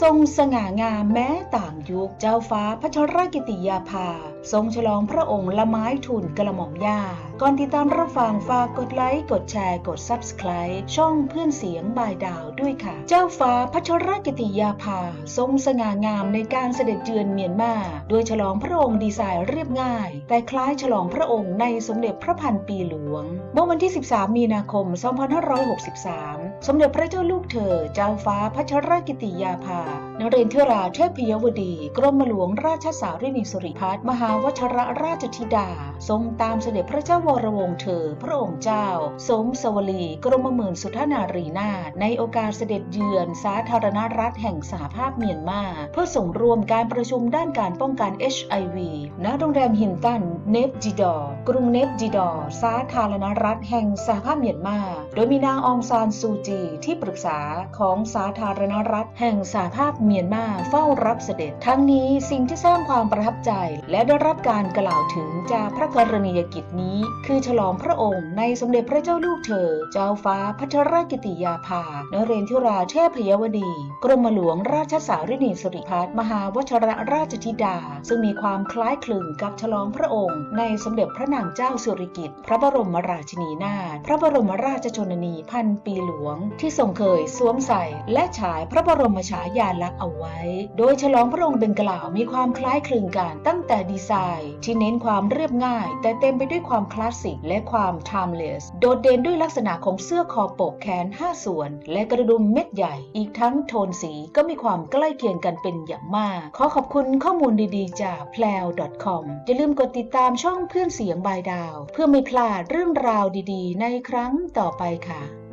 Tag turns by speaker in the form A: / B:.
A: ทรงสง่างามแม้ต่างยุคเจ้าฟ้าพัชรกิติยาภา ทรงฉลองพระองค์ละไม้ทุนกระหม่อมย่าก่อนติดตามรับฟังฝากกดไลค์ กดแชร์ กด Subscribe ช่องเพื่อนเสียงบายดาวด้วยค่ะ เจ้าฟ้าพัชรกิติยาภา ทรงสง่างามในการเสด็จเยือนเมียนมาโดยฉลองพระองค์ดีไซน์เรียบง่าย แต่คล้ายฉลองพระองค์ในสมเด็จพระพันปีหลวง เมื่อวันที่ 13 มีนาคม 2563 สมเด็จพระเจ้าลูกเธอ เจ้าฟ้าพัชรกิติยาภานเรนทราเทพยวดี กรมหลวงราชสารินีสุริพัฒมหาวชรราชธิดา ทรงตามเสด็จพระเจ้าวรวงศ์เธอ พระองค์เจ้า สมสวลีกรมหมื่นสุทนารีนาถในโอกาสเสด็จเยือนสาธารณรัฐแห่งสหภาพเมียนมา เพื่อส่งรวมการประชุมด้านการป้องกัน HIV ณโรงแรมฮินตันเนฟจิดอกรุงเนฟจิดอ สาธารณรัฐแห่งสหภาพเมียนมา โดยมีนางองซานซูจีที่ปรึกษาของสาธารณรัฐ แห่งสหภาพเมียนมาเฝ้ารับเสด็จ ทั้งนี้สิ่งที่สร้างความประทับใจและได้รับการกล่าวถึงจากพระกรณียกิจนี้ คือฉลองพระองค์ในสมเด็จพระเจ้าลูกเธอ เจ้าฟ้าพัชรกิติยาภานเรนทิราเทพยวดี กรมหลวงราชสารินีสุริพัฒมหาวชรราชธิดา ซึ่งมีความคล้ายคลึงกับฉลองพระองค์ ในสมเด็จพระนางเจ้าสิริกิติ์พระบรมราชินีนาถพระบรมราชชนนีพันปีหลวง ที่ทรงเคยสวมใส่และฉายพระบรมฉายาลักษณ์เอาไว้ โดยฉลองพระองค์ดังกล่าวมีความคล้ายคลึงกันตั้งแต่ดีไซน์ที่เน้นความเรียบง่าย แต่เต็มไปด้วยความคลาสสิกและความ timeless โดดเด่นด้วยลักษณะของเสื้อคอปกแขน 5 ส่วน และกระดุมเม็ดใหญ่ อีกทั้งโทนสีก็มีความใกล้เคียงกันเป็นอย่างมาก ขอขอบคุณข้อมูลดีๆ จาก p l a w .com อย่าลืมกดติดตามช่องเพื่อนเสียงบายดาว เพื่อไม่พลาดเรื่องราวดีๆ ในครั้งต่อไปค่ะ